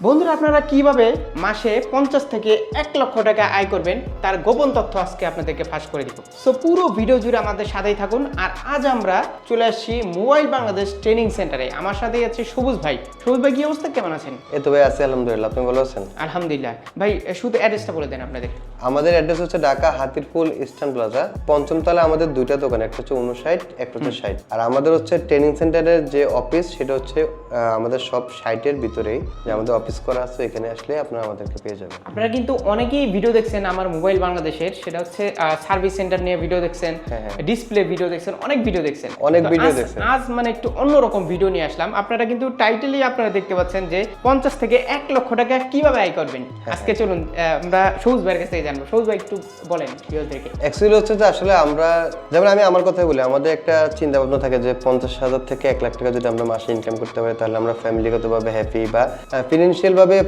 বন্ধুরা আপনারা কীভাবে মাসে পঞ্চাশ থেকে এক লক্ষ টাকা আয় করবেন তার গোপন তথ্য আজকে আপনাদেরকে ফাঁস করে দিব। সো পুরো ভিডিও জুড়ে আমাদের সাথেই থাকুন আর আজ আমরা চলে আসছি মোবাইল বাংলাদেশ ট্রেনিং সেন্টারে। আমার সাথেই আছে সবুজ ভাই। সবুজ ভাই কি অবস্থা? কেমন আছেন? এ তো ভাই আছি আলহামদুলিল্লাহ। আপনি ভালো আছেন? আলহামদুলিল্লাহ। ভাই শুধু অ্যাড্রেসটা বলে দেন আপনাদের। আমাদের অ্যাড্রেস হচ্ছে ঢাকা হাতিরপুল ইস্টার্ন প্লাজা। পঞ্চম তলা আমাদের দুইটা দোকান একটা হচ্ছে উনষাট একটা হচ্ছে ষাট। আর আমাদের হচ্ছে ট্রেনিং সেন্টারের যে অফিস সেটা হচ্ছে আমাদের সব সাইটের ভিতরেই। যে আমাদের অফিস করা আছে এখানে আসলে আপনারা আমাদেরকে পেয়ে যাবেন। আপনারা কিন্তু অনেকেই ভিডিও দেখছেন আমার মোবাইল বাংলাদেশের সেটা হচ্ছে সার্ভিস সেন্টার নিয়ে ভিডিও দেখছেন হ্যাঁ, হ্যাঁ। ডিসপ্লে ভিডিও দেখছেন অনেক ভিডিও দেখছেন। অনেক ভিডিও দেখছেন। আজ মানে একটু অন্যরকম ভিডিও নিয়ে আসলাম। আপনারা কিন্তু টাইটেলই আপনারা দেখতে পাচ্ছেন যে পঞ্চাশ থেকে এক লক্ষ টাকা কীভাবে আয় করবেন? হ্যাঁ, আজকে চলুন আমরা সবুজ ভাইয়ের কাছ একটু বলেন অ্যাকচুয়ালি হচ্ছে যে আসলে আমরা, যেমন আমি আমার বলি, আমাদের একটা চিন্তা ভাবনা থাকে যে পঞ্চাশ হাজার থেকে এক লাখ টাকা যদি আমরা মাসে ইনকাম করতে পারি, তাহলে আমরা ফ্যামিলিগতভাবে হ্যাপি বা ফিনান্সিয়াল ভাবে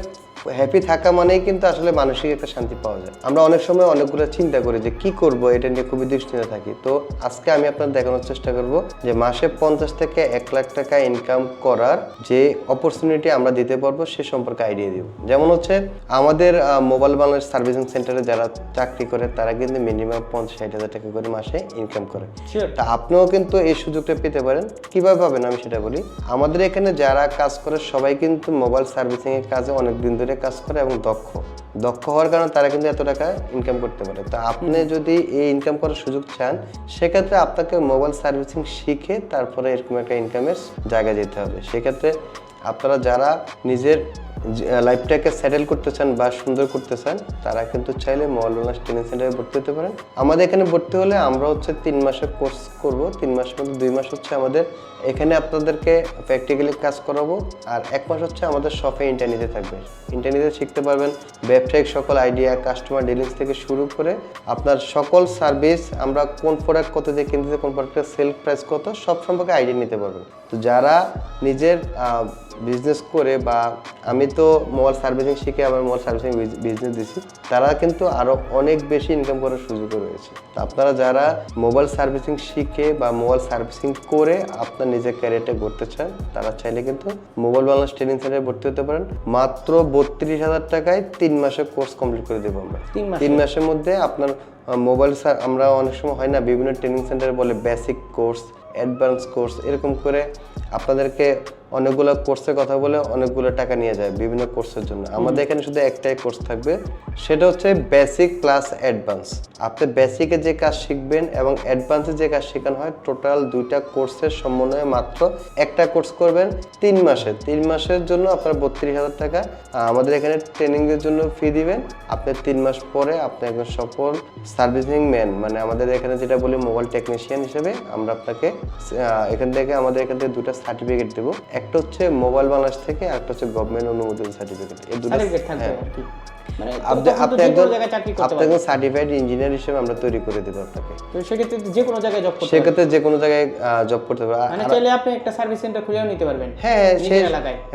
হ্যাপি থাকা মানেই কিন্তু আসলে মানসিক একটা শান্তি পাওয়া যায়। আমরা অনেক সময় অনেকগুলো চিন্তা করি যে কি করব, এটা নিয়ে খুবই দুশ্চিন্তা থাকি। তো আজকে আমি আপনার দেখানোর চেষ্টা করব যে মাসে পঞ্চাশ থেকে এক লাখ টাকা ইনকাম করার যে অপরচুনিটি আমরা দিতে পারব, সে সম্পর্কে আইডিয়া দিব। যেমন হচ্ছে আমাদের মোবাইল বাংলাদেশ সার্ভিসিং সেন্টারে যারা চাকরি করে তারা কিন্তু মিনিমাম পঞ্চাশ ষাট হাজার টাকা করে মাসে ইনকাম করে। তা আপনিও কিন্তু এই সুযোগটা পেতে পারেন। কীভাবে পাবেন আমি সেটা বলি। আমাদের এখানে যারা কাজ করে সবাই কিন্তু মোবাইল সার্ভিসিং এর কাজে অনেক দিন ধরে কাজ করে এবং দক্ষ। দক্ষ হওয়ার কারণে তারা কিন্তু এত টাকা ইনকাম করতে পারে। তা আপনি যদি এই ইনকাম করার সুযোগ চান সেক্ষেত্রে আপনাকে মোবাইল সার্ভিসিং শিখে তারপরে এরকম একটা ইনকামের জায়গায় যেতে হবে। সেক্ষেত্রে আপনারা যারা নিজের লাইফটাকে সেটেল করতে চান বা সুন্দর করতে চান, তারা কিন্তু চাইলে মৌলানা ট্রেনিং সেন্টারে ভর্তি হতে পারেন। আমাদের এখানে ভর্তি হলে আমরা হচ্ছে তিন মাসের কোর্স করব। তিন মাসের মধ্যে দুই মাস হচ্ছে আমাদের এখানে আপনাদেরকে প্র্যাকটিক্যালি কাজ করাবো। আর এক মাস হচ্ছে আমাদের শপে ইন্টারনেটে থাকবে। ইন্টারনেটে শিখতে পারবেন ব্যবসায়িক সকল আইডিয়া কাস্টমার ডিলিংস থেকে শুরু করে আপনার সকল সার্ভিস আমরা কোন প্রোডাক্ট কত দিয়ে কিনতেছি, কোন প্রোডাক্টের সেল প্রাইস কত, সব সম্পর্কে আইডিয়া নিতে পারবেন। তো যারা নিজের বিজনেস করে বা আমি তো মোবাইল সার্ভিসিং শিখে আমার মোবাইল সার্ভিসিং বিজনেস দিছি তারা কিন্তু আরও অনেক বেশি ইনকাম করার সুযোগ রয়েছে। তো আপনারা যারা মোবাইল সার্ভিসিং শিখে বা মোবাইল সার্ভিসিং করে আপনার নিজের ক্যারিয়ারটা করতে চান তারা চাইলে কিন্তু মোবাইল বাংলাদেশ ট্রেনিং সেন্টারে ভর্তি হতে পারেন। মাত্র বত্রিশ হাজার টাকায় তিন মাসের কোর্স কমপ্লিট করে দেবো আমরা। তিন তিন মাসের মধ্যে আপনার মোবাইল আমরা অনেক সময় হয় না বিভিন্ন ট্রেনিং সেন্টারে বলে বেসিক কোর্স অ্যাডভান্স কোর্স এরকম করে আপনাদেরকে অনেকগুলো কোর্সের কথা বলে অনেকগুলো টাকা নিয়ে যায় বিভিন্ন কোর্সের জন্য। আমাদের এখানে শুধু একটাই কোর্স থাকবে সেটা হচ্ছে বেসিক প্লাস অ্যাডভান্স আপনি বেসিকে যে কাজ শিখবেন এবং অ্যাডভান্সে যে কাজ শেখানো হয় টোটাল দুইটা কোর্সের সমন্বয়ে মাত্র একটা কোর্স করবেন তিন মাসে। তিন মাসের জন্য আপনার বত্রিশ হাজার টাকা আমাদের এখানে ট্রেনিংয়ের জন্য ফি দিবেন। আপনি তিন মাস পরে আপনি একজন সফল সার্ভিসিং ম্যান মানে আমাদের এখানে যেটা বলি মোবাইল টেকনিশিয়ান হিসেবে আমরা আপনাকে এখান থেকে আমাদের এখান থেকে দুটো সার্টিফিকেট দেবো। একটা হচ্ছে মোবাইল বাংলাদেশ থেকে আর একটা হচ্ছে গভর্নমেন্ট অনুমোদন সার্টিফিকেট এই দুটো সার্টিফিকেট থাকবে হ্যাঁ। মানে আপনি তখন তো আপনি একজন জায়গায় চাকরি করতে আপনি একজন সার্টিফাইড ইঞ্জিনিয়ার হিসেবে আমরা তৈরি করে দেবো আপনাকে। তো সেক্ষেত্রে যে কোনো জায়গায় জব করতে সেক্ষেত্রে যে কোনো জায়গায় জব করতে পারবে মানে চাইলে আপনি একটা সার্ভিস সেন্টার খুলেও নিতে পারবেন হ্যাঁ সে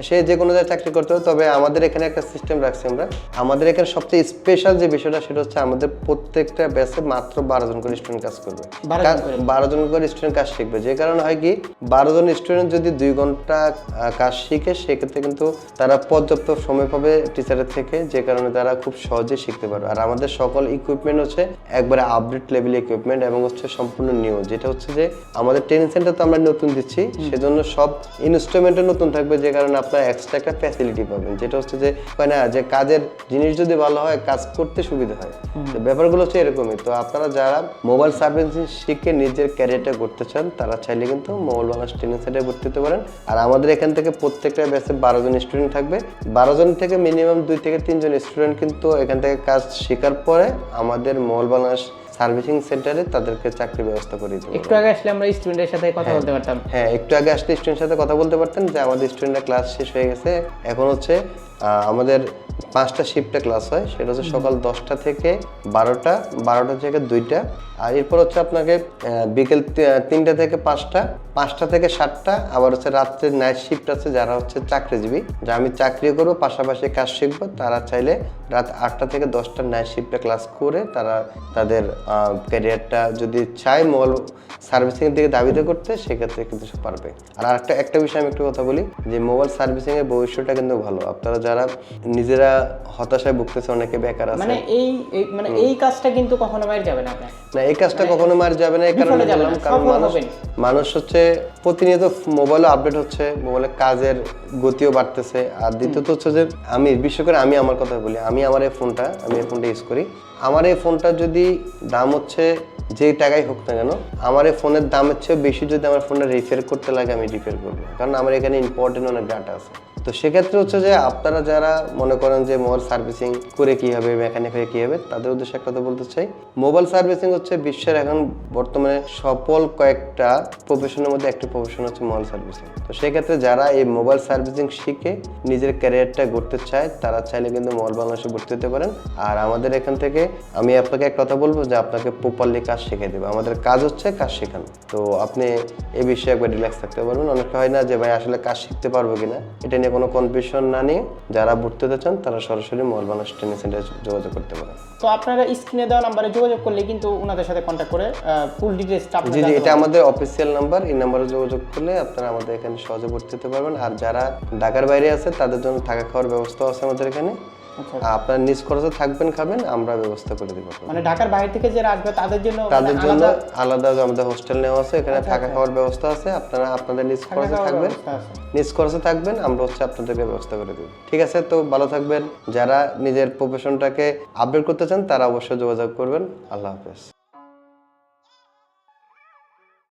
সে যে কোনো জায়গায় চাকরি করতে হবে তবে আমাদের এখানে একটা সিস্টেম রাখছি আমরা। আমাদের এখানে সবচেয়ে স্পেশাল যে বিষয়টা সেটা হচ্ছে আমাদের প্রত্যেকটা ব্যাচে মাত্র বারো জন করে স্টুডেন্ট কাজ করবে। 12 জন করে? বারো জন করে স্টুডেন্ট কাজ শিখবে। যে কারণে হয় কি বারো জন স্টুডেন্ট যদি দুই ঘণ্টা কাজ শিখে সেক্ষেত্রে কিন্তু তারা পর্যাপ্ত সময় পাবে টিচারের থেকে যে কারণে তারা খুব সহজে শিখতে পারবে আর আমাদের সকল ইকুইপমেন্ট হচ্ছে একবারে আপডেট লেভেল ইকুইপমেন্ট এবং হচ্ছে সম্পূর্ণ নিউ যেটা হচ্ছে যে আমাদের ট্রেনিং সেন্টার তো আমরা নতুন দিচ্ছি সেজন্য সব ইনস্ট্রুমেন্টও নতুন থাকবে যে কারণে আপনার এক্সট্রা একটা ফ্যাসিলিটি পাবেন যেটা হচ্ছে যে না যে কাজের জিনিস যদি ভালো হয় কাজ করতে সুবিধা হয়। তো ব্যাপারগুলো হচ্ছে এরকমই। তো আপনারা যারা মোবাইল সার্ভিসিং শিখে নিজের ক্যারিয়ারটা করতে চান তারা চাইলে কিন্তু মোবাইল বাংলাদেশ ট্রেনিং সেন্টারে ভর্তি হতে পারেন। আর আমাদের এখান থেকে প্রত্যেকটা ব্যাচে বারো জন স্টুডেন্ট থাকবে। বারো জন থেকে মিনিমাম দুই থেকে তিনজন স্টুডেন্ট কিন্তু এখান থেকে কাজ শেখার পরে আমাদের মল বাংলাদেশ সার্ভিসিং সেন্টারে তাদেরকে চাকরি ব্যবস্থা করে দিতে একটু আগে আসলে আমরা স্টুডেন্টের সাথে কথা বলতে পারতাম। হ্যাঁ একটু আগে আসলে স্টুডেন্টের সাথে কথা বলতে পারতেন যে আমাদের স্টুডেন্টরা ক্লাস শেষ হয়ে গেছে। এখন হচ্ছে আহ, আমাদের পাঁচটা শিফটে ক্লাস হয় সেটা হচ্ছে সকাল দশটা থেকে বারোটা বারোটা থেকে দুইটা। আর এরপর হচ্ছে আপনাকে বিকেল তিনটা থেকে পাঁচটা পাঁচটা থেকে সাতটা আবার হচ্ছে রাত্রে নাইট শিফট আছে যারা হচ্ছে চাকরিজীবী। যা আমি চাকরি করব পাশাপাশি কাজ শিখব তারা চাইলে রাত আটটা থেকে দশটা নাইট শিফটে ক্লাস করে তারা তাদের ক্যারিয়ারটা যদি চায় মোবাইল সার্ভিসিং দিকে দাবিতে করতে সেক্ষেত্রে কিন্তু সে পারবে। আর আরেকটা একটা বিষয় আমি একটু কথা বলি যে মোবাইল সার্ভিসিংয়ের ভবিষ্যৎটা কিন্তু ভালো। আপনারা যারা নিজেরা হতাশায় ভুগতেছে অনেকে বেকার আছে। মানে এই মানে এই কাজটা কিন্তু কখনো বাইরে যাবে না আপনার। না এই কাজটা কখনো মার যাবে না এই কারণে বললাম কারণ মানুষ মানুষ হচ্ছে প্রতিনিয়ত মোবাইলে আপডেট হচ্ছে মোবাইলে কাজের গতিও বাড়তেছে। আর দ্বিতীয়ত হচ্ছে যে আমি বিশেষ করে আমি আমার কথা বলি আমি আমার এই ফোনটা আমি এই ফোনটা ইউজ করি। আমার এই ফোনটা যদি দাম হচ্ছে যে টাকাই হোক না কেন আমার এই ফোনের দামের চেয়ে বেশি যদি আমার ফোনটা রিপেয়ার করতে লাগে আমি রিপেয়ার করব। কারণ আমার এখানে ইম্পর্টেন্ট অনেক ডাটা আছে। তো সেক্ষেত্রে হচ্ছে যে আপনারা যারা মনে করেন যে মোবাইল সার্ভিসিং করে কি হবে মেকানিক হয়ে কি হবে, তাদের উদ্দেশ্যে একটা কথা বলতে চাই। মোবাইল সার্ভিসিং হচ্ছে বিশ্বের এখন বর্তমানে সফল কয়েকটা প্রফেশনের মধ্যে একটি প্রফেশন হচ্ছে মোবাইল সার্ভিসিং। তো সেক্ষেত্রে যারা এই মোবাইল সার্ভিসিং শিখে নিজের ক্যারিয়ারটা গড়তে চায়, তারা চাইলে কিন্তু মোবাইল বাংলাদেশে ভর্তি হতে পারেন। আর আমাদের এখান থেকে আমি আপনাকে এক কথা বলব যে আপনাকে প্রপারলি কাজ শিখিয়ে দেবে। আমাদের কাজ হচ্ছে কাজ শেখানো। তো আপনি এ বিষয়ে একবার রিল্যাক্স থাকতে পারবেন। অনেকে হয় না যে, ভাই, আসলে কাজ শিখতে পারব কিনা? এটা নিয়ে কোনো কনফিউশন না নিয়ে যারা ভর্তি হতে চান তারা সরাসরি বাংলাদেশ ট্রেনিং সেন্টারে যোগাযোগ করতে পারেন। তো আপনারা স্ক্রিনে দেওয়া নাম্বারে যোগাযোগ করলে কিন্তু ওনাদের সাথে কন্ট্যাক্ট করে ফুল ডিটেলসটা জি জি এটা আমাদের অফিসিয়াল নাম্বার এই নাম্বারে যোগাযোগ করলে আপনারা আমাদের এখানে সহজে ভর্তি হতে পারবেন। আর যারা ঢাকার বাইরে আছে তাদের জন্য থাকা খাওয়ার ব্যবস্থা আছে আমাদের এখানে। আপনারা নিজ খরচে থাকবেন খাবেন আমরা ব্যবস্থা করে দিব। মানে ঢাকার বাইরে থেকে যারা আসবে তাদের জন্য মানে তাদের জন্য আলাদা আলাদা আমাদের হোস্টেল নেওয়া আছে এখানে থাকা খাওয়ার ব্যবস্থা আছে আপনারা আপনাদের নিজ খরচে থাকবেন। নিজ খরচে থাকবেন আমরা হচ্ছে আপনাদেরকে ব্যবস্থা করে দিব। ঠিক আছে তো ভালো থাকবেন। যারা নিজের প্রফেশনটাকে আপডেট করতে চান তারা অবশ্যই যোগাযোগ করবেন। আল্লাহ হাফেজ।